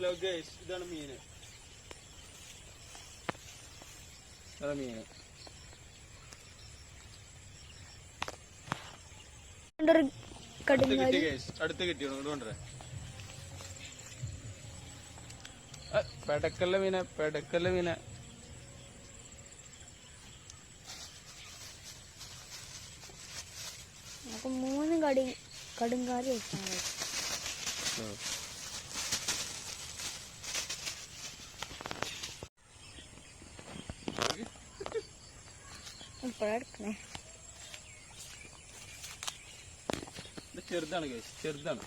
Hello guys ഇതാണ് മീന് ഇതാണ് മീന് അടുത്ത് കടുങ്ങാലി കിട്ടി ഗൈസ് അടുത്ത് കിട്ടി ഇങ്ങോട്ട് കൊണ്ടുവരാം പെടക്കല്ല മീന പെടക്കല്ല മീന. മൂന്ന് കടി കടുങ്കാരി വെച്ചാൽ ഇപ്പോഴെടുക്കണേ ഇത് ചെറുതാണ് ചെറുതാണ്.